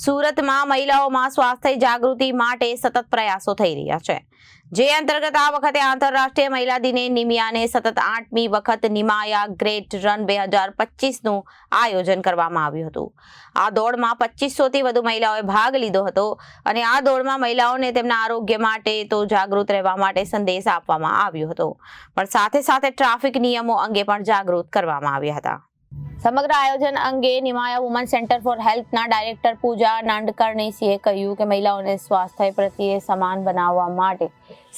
સુરતમાં મહિલાઓમાં સ્વાસ્થ્ય જાગૃતિ માટે સતત પ્રયાસો થઈ રહ્યા છે. જે અંતર્ગત આ વખતે આંતરરાષ્ટ્રીય મહિલા દિને નિમિયાને સતત આઠમી વખત નિમાયા ગ્રેટ રન બે હજાર પચીસનું આયોજન કરવામાં આવ્યું હતું. આ દોડમાં પચીસોથી વધુ મહિલાઓએ ભાગ લીધો હતો અને આ દોડમાં મહિલાઓને તેમના આરોગ્ય માટે તો જાગૃત રહેવા માટે સંદેશ આપવામાં આવ્યો હતો. પણ સાથે સાથે ટ્રાફિક નિયમો અંગે પણ જાગૃત કરવામાં આવ્યા હતા. સમગ્ર આયોજન અંગે નિમાયા વુમન સેન્ટર ફોર હેલ્થના ડાયરેક્ટર પૂજા નાંડકરણીસીએ કહ્યું કે મહિલાઓને સ્વાસ્થ્ય પ્રત્યે સમાન બનાવવા માટે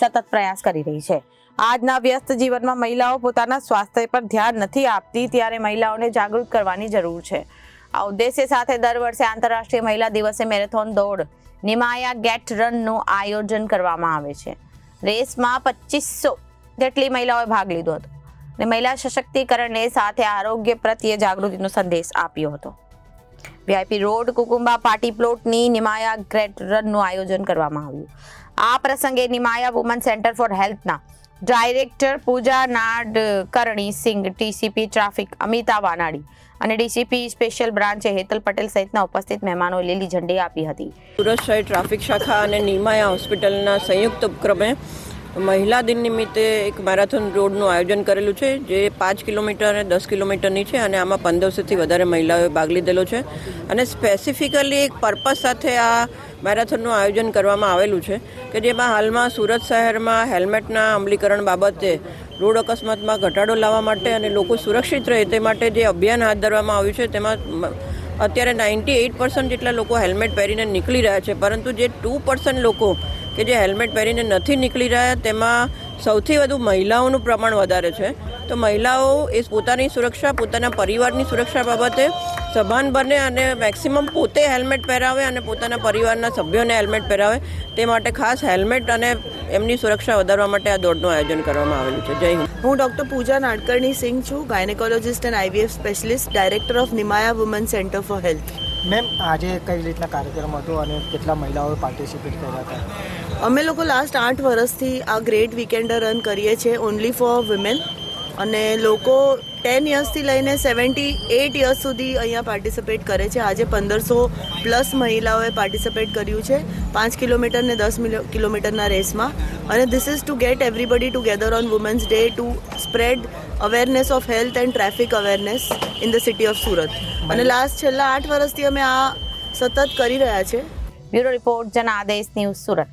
સતત પ્રયાસ કરી રહી છે. આજના વ્યસ્ત જીવનમાં મહિલાઓ પોતાના સ્વાસ્થ્ય પર ધ્યાન નથી આપતી ત્યારે મહિલાઓને જાગૃત કરવાની જરૂર છે. આ ઉદ્દેશ્ય સાથે દર વર્ષે આંતરરાષ્ટ્રીય મહિલા દિવસે મેરેથોન દોડ, નિમાયા ગેટ રનનું આયોજન કરવામાં આવે છે. રેસમાં પચીસો જેટલી મહિલાઓએ ભાગ લીધો હતો. અને મહિલા સશક્તિકરણને સાથે આરોગ્ય પ્રત્યે જાગૃતિનો સંદેશ આપ્યો હતો. વીઆઈપી રોડ કુકુંબા પાર્ટી પ્લોટની નિમાયા ગ્રેટ રનનું આયોજન કરવામાં આવ્યું. આ પ્રસંગે નિમાયા woman centre for હેલ્થના director Puja Nadkarni Singh DCP traffic Amita Vanadi અને ડીસીપી સ્પેશિયલ બ્રાન્ચે હેતલ પટેલ સહિતના ઉપસ્થિત મહેમાનોએ લીલી ઝંડી આપી હતી. સુરત શહેર ટ્રાફિક શાખા અને નિમાયા હોસ્પિટલના સંયુક્ત ઉપક્રમે મહિલા દિન નિમિત્તે એક મેરાથોન રોડનું આયોજન કરેલું છે, જે પાંચ કિલોમીટર અને દસ કિલોમીટરની છે અને આમાં પંદરસોથી વધારે મહિલાઓએ ભાગ લીધેલો છે. અને સ્પેસિફિકલી એક પર્પઝ સાથે આ મેરાથોનનું આયોજન કરવામાં આવેલું છે કે જેમાં હાલમાં સુરત શહેરમાં હેલ્મેટના અમલીકરણ બાબતે રોડ અકસ્માતમાં ઘટાડો લાવવા માટે અને લોકો સુરક્ષિત રહે તે માટે જે અભિયાન હાથ ધરવામાં આવ્યું છે, તેમાં અત્યારે નાઇન્ટી એઇટ પર્સન્ટ જેટલા લોકો હેલ્મેટ પહેરીને નીકળી રહ્યા છે, પરંતુ જે ટુ પર્સન્ટ લોકો કે જે હેલ્મેટ પહેરીને નથી નીકળી રહ્યા, તેમાં સૌથી વધુ મહિલાઓનું પ્રમાણ વધારે છે. તો મહિલાઓ એ પોતાની સુરક્ષા, પોતાના પરિવારની સુરક્ષા બાબતે સભાન બને અને મેક્સિમમ પોતે હેલ્મેટ પહેરાવે અને પોતાના પરિવારના સભ્યોને હેલ્મેટ પહેરાવે. તે માટે ખાસ હેલ્મેટ અને એમની સુરક્ષા વધારવા માટે આ દોડનું આયોજન કરવામાં આવેલું છે. જય હિન્દ. હું ડૉક્ટર પૂજા નાડકર્ણી સિંઘ છું, gynaecologist and IVF specialist, director of Nimaya woman centre for health. Ma'am, આજે કઈ રીતના કાર્યક્રમ હતો અને કેટલા મહિલાઓએ પાર્ટિસિપેટ કર્યા હતા? અમે લોકો લાસ્ટ આઠ વર્ષથી આ ગ્રેટ વીકેન્ડ રન કરીએ છીએ ઓનલી ફોર વિમેન અને લોકો ટેન યર્સથી લઈને સેવન્ટી એટ યર્સ સુધી અહીંયા પાર્ટિસિપેટ કરે છે. આજે પંદરસો પ્લસ મહિલાઓએ પાર્ટિસિપેટ કર્યું છે પાંચ કિલોમીટર ને દસ કિલોમીટરના રેસમાં. અને this is to get everybody together on women's day to spread awareness of health and traffic awareness in the city of Surat અને લાસ્ટ છેલ્લા આઠ વર્ષથી અમે આ સતત કરી રહ્યા છે. Bureau report Janadesh news Surat.